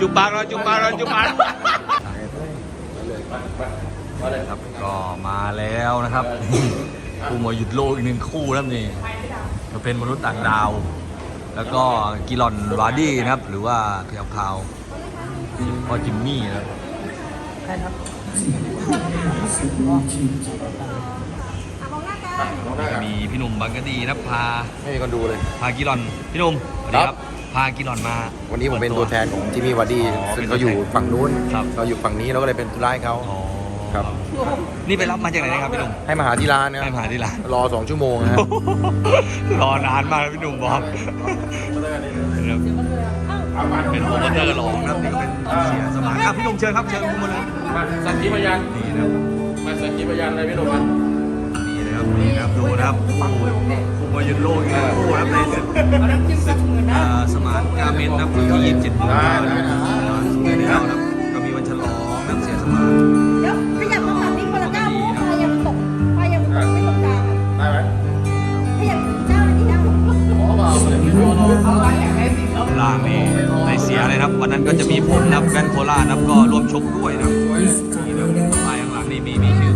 จุบปากเราจุบปากเราจุบปากครับก็มาแล้วนะครับคู่มวยหยุดโลกอีกหนึ่งคู่นะครับนี่จะเป็นมนุษย์ต่างดาว แล้วก็กิลอนวาร์ดี้นะครับ หรือว่าเพียวพาวพอจิมมี่นะครับมีพี่หนุ่มบางกะดีนะครับพาไม่มีคนดูเลย พากิลอนพี่หนุ่มสวัสดีครับ พากิลอนมา วันนี้ผมเป็นตัวแทนของจิมมี่วาร์ดี้อ๋อซึ่งเขาอยู่ฝั่งนู้น ครับ เราอยู่ฝั่งนี้เราก็เลยเป็นธุระให้เขา อ๋อครับ นี่ไปรับมาจากไหนนะครับพี่หนุ่มให้มาหาที่ร้านนะคให้รับมาที่ร้าน รอสองชั่วโมงนะฮะ รอนานมากนะพี่หนุ่มบอกเป็นโปรโมเตอร์หลองนะครับนี่ก็เป็นเสียสมานครับพี่หนุ่มเชิญครับเชิญคุณมาเลยมาสักขีพยานนี่นะครับมาสักขีพยานเลยพี่หนุ่มมัน นี่นะครับนี่ครับดูนะครับคู่คู่มวยยุนโลกอีกหนึ่งคู่นะครับในศึกอ่าสมานกาเมนนะครับวันที่27กุมภาพันธ์นะครับสวยแล้วนะครับก็มีวันฉลองนะครับเสียสมานเดี๋ยวขยับมาฝั่งนี้คนละก้าวเพราะว่าพายยังตกพายยังตกไม่ตรงกลางได้ไหมขยับเจ้าหน้าที่เจ้าอ๋อเปล่าล่างนี่ในเสียเลยนะครับ วันนั้นก็จะมีผมนับแว่นโคราชนะครับก็ร่วมชกด้วยนะครับนี่นะป้ายข้างหลังนี่มีมีชื่อ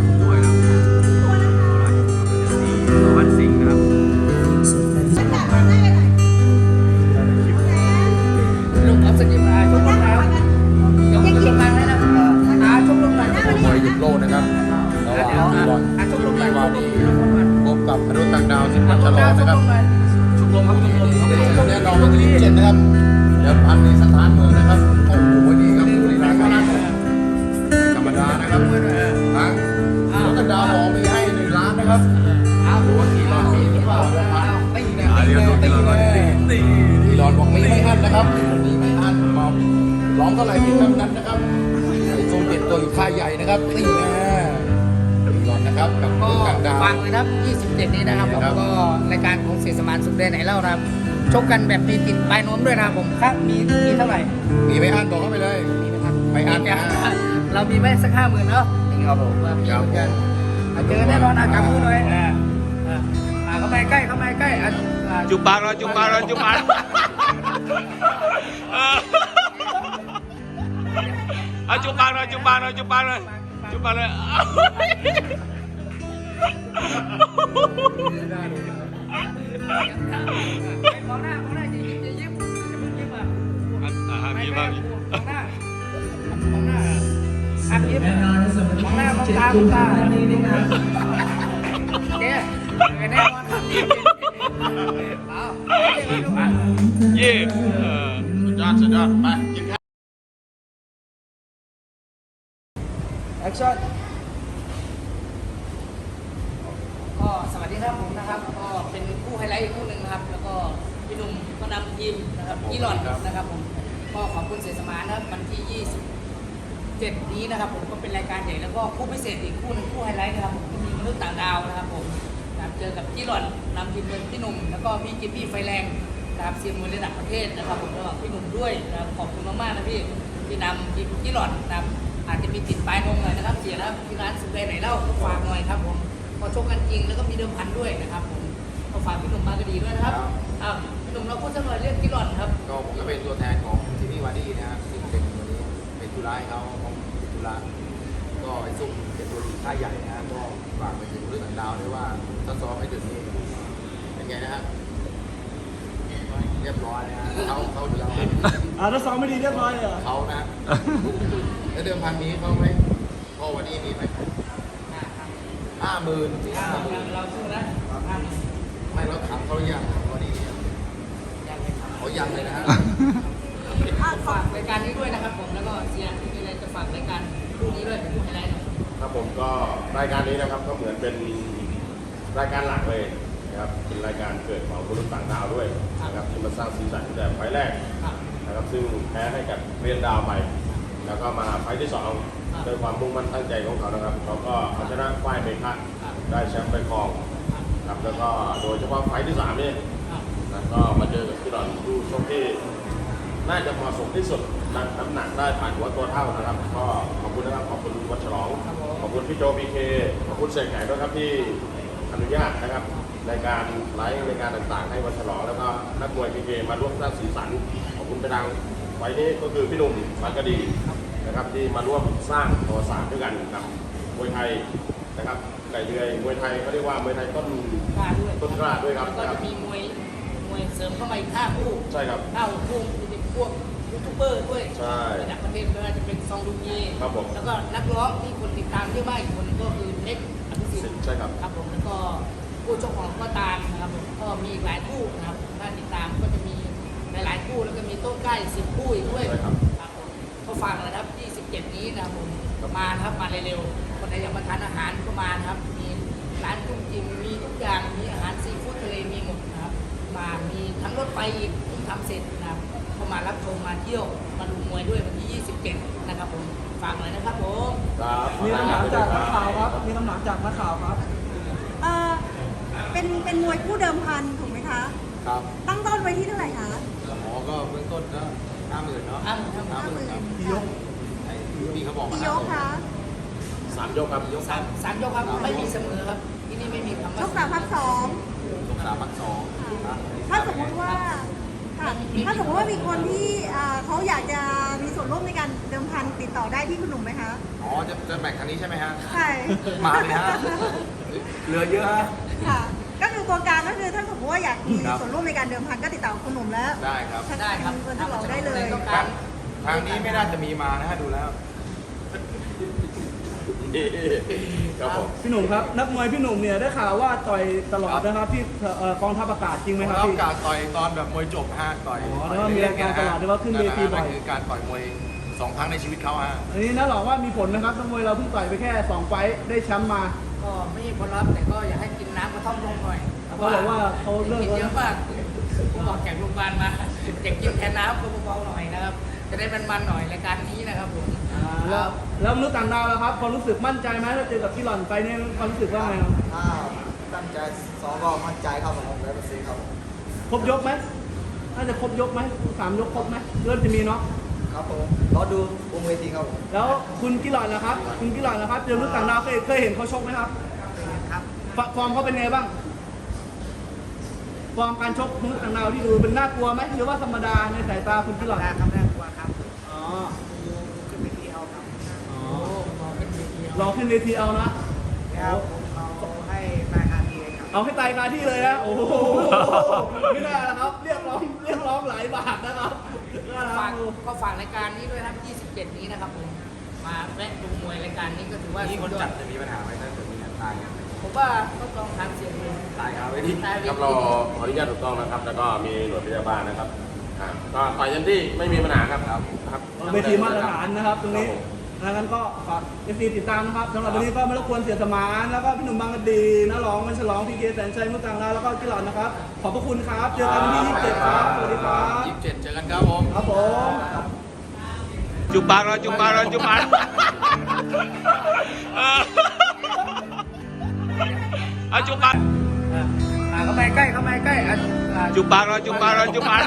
กับมนุษย์ต่างดาวสิบวันฉลองนะครับชกลงครับชกลงแน่นอนวันที่เจ็ดนะครับเดี๋ยวพันในสถานเมืองนะครับโอ้โหวันนี้ครับผู้บริหารก็รักธรรมดานะครับทางมนุษย์ต่างดาวบอกมีให้หนึ่งล้านนะครับเอาดูว่ากี่รอบมีหรือเปล่าเดี๋ยวพันตีอ่าเดี๋ยวดูกันเลยนี่อีรอนบอกมีไม่อั้นนะครับมีไม่อั้นมาร้องเท่าไหร่ที่แบบนั้นนะครับไอ้ทรงเก็บตัวอยู่ค่ายใหญ่นะครับนี่นะอีรอนนะ ครับกับก็เมืองต่างดาว ฟังเลยครับ 27 นี้นะครับแล้วก็รายการของเสียสมานสุดเดนไหนเล่าครับชกกันแบบมีติดปลายโน้มด้วยนะครับผมครับมีมีเท่าไหร่มีไม่อั้นบอกเข้าไปเลย มีไหมครับไม่อั้นมีนะไหมเรามีไหมสักห้าหมื่นเนาะนี่ครับผมว่ามีเหมือนกันอะเจอแน่นอนอะกำมือหน่อยอ่าอ่าอ่าเข้ามาใกล้เข้ามาใกล้อะอ่าจุบปากเราจุบปากเราจุบปากเออเอาจุบปากเราจุบปากเราจุบปากเลยจุบปากเลย มองหน้ามองหน้าอย่ายิ้มอย่ายิ้มาเพิ่งยิ้มอะอะห้ามยิ้มห้ามยิ้มมองหน้ามองหน้าห้ามยิ้มมองหน้ามองตามองตาเจ๊แน่นอนห้ามยิ้มเย่สุดยอดสุดยอดไปกินข้าวแอคชั่นก็สวัสดีครับผมนะครับ ก็ เป็นคู่ไฮไลท์อีกคู่หนึ่งนะครับ แล้วก็พี่หนุ่มก็นำทีมนะครับยี่หลอดนะครับผมก็ขอบคุณเสียสมานนะครับวันที่ 27 นี้นะครับ ผมก็เป็นรายการใหญ่แล้วก็คู่พิเศษอีกคู่หนึ่งคู่ไฮไลท์นะครับผมก็มีมนุษย์ต่างดาวนะครับผมนะครับเจอกับยี่หลอดนำทีมโดยพี่หนุ่มแล้วก็พี่จิมมี่ไฟแรงนะครับเซียนมวยระดับประเทศนะครับผมแล้วก็พี่หนุ่มด้วยนะครับขอบคุณมากๆนะพี่ที่นำทีมยี่หลอดนะครับอาจจะมีติดปลายนงหน่อยนะครับ เสียนะครับที่ร้านสุดเลยไหนเล่าก็ฝากหน่อยครับผมพอชกกันจริงแล้วก็มีเดิมพันด้วยนะครับผมก็ ฝากพี่หนุ่มมากก็ดีด้วยนะครับอ้าวพี่หนุ่มเราพูดสักหน่อยเรื่องยี่หลอดครับ ก็ผมก็เป็นตัวแทนของจิมมี่วาร์ดี้นะครับซึ่งเป็นวันนี้เป็นธุระให้เขาของเป็นธุระก็ไอ้ซุ่มเก็บตัวอยู่ค่ายใหญ่นะฮะก็ฝากไปถึงเรื่องต่างดาวด้วยว่าถ้าซ้อมให้ถึงนี้เป็นไงนะฮะเรียบร้อยนะฮะเขาเขาอยู่แล้วอ่าถ้าซ้อมไม่ดีเรียบร้อยเลยเหรอเขานะแล้วเดิมพันนี้เขาไหมพ่อวันนี้มีไหมห้าหมื่นห้าหมื่น เราสู้นะอะ ไม่แล้วถามเขาหรือยังวันนี้เนี่ยยังไม่ทำเขายังเลยนะฮะฝากรายการนี้ด้วยนะครับผมแล้วก็เสียมีอะไรจะฝากรายการคู่นี้ด้วยเป็นคู่ไฮไลท์หน่อยครับผมก็รายการนี้นะครับก็เหมือนเป็นรายการหลักเลยนะครับเป็นรายการเกิดของมนุษย์ต่างดาวด้วยนะครับที่มาสร้างสีสันตั้งแต่ไฟล์แรกครับนะครับซึ่งแพ้ให้กับเรียนดาวไปแล้วก็มาไฟล์ที่สองครับด้วยความมุ่งมั่นตั้งใจของเขานะครับเขาก็เอาชนะฝ้ายเมฆะครับได้แชมป์ไปครอง ครับแล้วก็โดยเฉพาะไฟที่สามนี่ครับนะก็มาเจอกับพี่ดอนดูชกที่น่าจะเหมาะสมที่สุดน้ำน้ำหนักได้ผ่านหัวตัวเท่านะครับ ก็ขอบคุณนะครับขอบคุณวัดฉลองขอบคุณพี่โจพีเคขอบคุณเสกไหนด้วยครับที่อนุญาตนะครับในการไลฟ์ในการต่างๆ ให้วัดฉลองแล้วก็นักมวยพีเคมาร่วมสร้างสีสันขอบคุณไปทางไว้นี้ก็คือพี่หนุ่มสังกดีนะครับที่มาร่วมสร้างประวัติศาสตร์ด้วยกันกับมวยไทย นะครับไก่เดือยมวยไทยเขาเรียกว่ามวยไทยต้นกล้าด้วยต้นกล้าด้วยครับ แล้วก็นะครัจะบมีมวยมวยเสริมเข้ามาอีกห้าคู่ใช่ครับห้าหกคู่จะเป็นพวกยูทูบเบอร์ด้วยใช่ระดับประเทศไม่ว่าจะเป็นซองลุงยีครับผมแล้วก็นักร้องที่คนติดตามเยอะมากอีกคนก็คือเน็กอภิสิทธิ์ใช่ครับครับผมแล้วก็ผู้ชกของก็ตามนะครับผมก็มีอีกหลายคู่นะครับถ้าติดตามก็จะมีหลายๆคู่แล้วก็มีโต๊ะใกล้สิบคู่อีกด้วยใช่ครับครับผมก็ฟังนะครับที่17นี้นะครับผมมานะครับมาเร็วๆ คนไหนอยากมาทานอาหารก็มานะครับ มีร้านกุ้งจิมมีทุกอย่าง มีอาหารซีฟู้ดทะเลมีหมดนะครับ มามีทั้งรถไฟอีกเพิ่งทำเสร็จนะครับก็มารับชมมาเที่ยวมาดูมวยด้วยวันที่ 27 นะครับผม ฝากหน่อยนะครับผมครับมีคำถามจากนักข่าวครับ มีคำถามจากนักข่าวครับ เออเป็นเป็นมวยคู่เดิมพันถูกไหมคะ ครับตั้งต้นไว้ที่เท่าไหร่คะหมอก็เบื้องต้นก็ห้าหมื่นเนาะอ้ำครับห้าหมื่นครับ พี่ยกไอ้พี่เขาบอกมากี่ยกคะ สามยกครับยกสามสามยกครับไม่มีเสมอครับ ที่นี่ไม่มีคำชว่ากสามพักสองยกสามพักสองนะถ้าสมมติว่าค่ะถ้าสมมติว่ามีคนที่อ่าเขาอยากจะมีส่วนร่วมในการเดิมพันติดต่อได้ที่คุณหนุ่มไหมคะ อ๋อจะจะแบ่งคันนี้ใช่ไหมฮะ ใช่ มาเลยฮะ เหลือเยอะฮะ ค่ะ ก็คือตัวกลางก็คือถ้าสมมติว่าอยากมีครับ ส่วนร่วมในการเดิมพันก็ติดต่อคุณหนุ่มแล้วได้ครับ ชัดได้ครับเงินที่เราได้เลยต้องทาการงทางนี้ไม่น่าจะมีมานะฮะดูแล้ว ครับผม พี่หนุ่มครับ นักมวยพี่หนุ่มเนี่ยได้ข่าวว่าต่อยตลอดนะครับที่เอ่อกองทัพอากาศจริงไหมครับแล้วพี่ การต่อยตอนแบบมวยจบฮะต่อยอ๋อแล้วก็มีรายการตลอดด้วยว่าขึ้นเวทีบ่อยนั่นคือการต่อยมวยสองครั้งในชีวิตเขาฮะอันนี้นะหลอกว่ามีผลนะครับนักมวยเราเพิ่งต่อยไปแค่สองไฟต์ได้แชมป์มา ก็ไม่มีผลลัพธ์แต่ก็อยากให้กินน้ำกระท่อมลงหน่อยเขาบอกว่าเขาเลิกกินแล้วเยนะอะมากผมบอกจากโรงพยาบาลมาอยากกินแทนน้ำก็เบาๆหน่อยนะครับ จะได้มันๆหน่อยรายการนี้นะครับผม แล้วแล้วมนุษย์ต่างดาวแล้วครับความรู้สึกมั่นใจไหมถ้าเจอกับพี่หล่อนไฟต์เนี่ยความรู้สึกว่าไงครับถ้าตั้งใจซ้อมก็มั่นใจครับผมร้อยเปอร์เซ็นต์ครับครบยกไหมน่าจะครบยกไหมสามยกครบไหมเริ่มจะมีเนาะครับผมรอดูวงเวทีครับผมแล้วคุณกิหลอนนะครับ คุณกิหลอนนะครับเจอมนุษย์ต่างดาวเคยเคยเห็นเขาชกไหมครับครับฟฟอร์มเขาเป็นไงบ้างฟอร์มการชกมนุษย์ต่างดาวที่ดูเป็นน่ากลัวไหมหรือว่าธรรมดาในสายตาคุณกิหลอนได้ครับได้กว่าครับอ๋อ ขึ้นไปที่เอาครับ อ๋อ โอ้มองเป็นเวที รอขึ้นเวทีเอานะครับผมเอาให้รายการทีเลยครับ เอาให้ตายคาที่เลยนะ โอ้โห ไม่ได้นะครับ เรียกร้อง เรียกร้องหลายบาทนะครับนะคฝารักบก็ฝากรายการนี้ด้วยนะครับ27 นี้นะครับผม มาแวะดูมวยรายการนี้ก็ถือว่านี่คนสุยอจัดจะมีปัญหาไหมถ้าเกิดมีงานตายผมว่าต้องลองทำเสียงเลยตายคาเวทีตายครับเราขออนุญาตถูกต้องนะครับ แล้วก็มีหน่วยพยาบาลนะครับอ่าก็ต่อยเต็มที่ไม่มีปัญหาครับ ครับเวทีมาตรฐานนะครับตรงนี้ ดังนั้นก็ฝากเอฟซีติดตามนะครับสำหรับวันนี้ก็ไม่รบกวนเสียสมานแล้วก็พี่หนุ่มบางกะดีน้าร้องมันฉลองพีเคแสนชัยมุตังลาแล้วก็กิหลอนนะครับ ขอบพระคุณครับ เจอกันวันที่ 27 ครับ สวัสดีครับ ยี่สิบเจ็ดเจอกันครับผม ครับผม จุบปากเราจุบปากเราจุบปากเอาจุบปากอ่าเข้าไปใกล้เข้าไปใกล้อะอ่าจุบปากเราจุบปากเราจุบปาก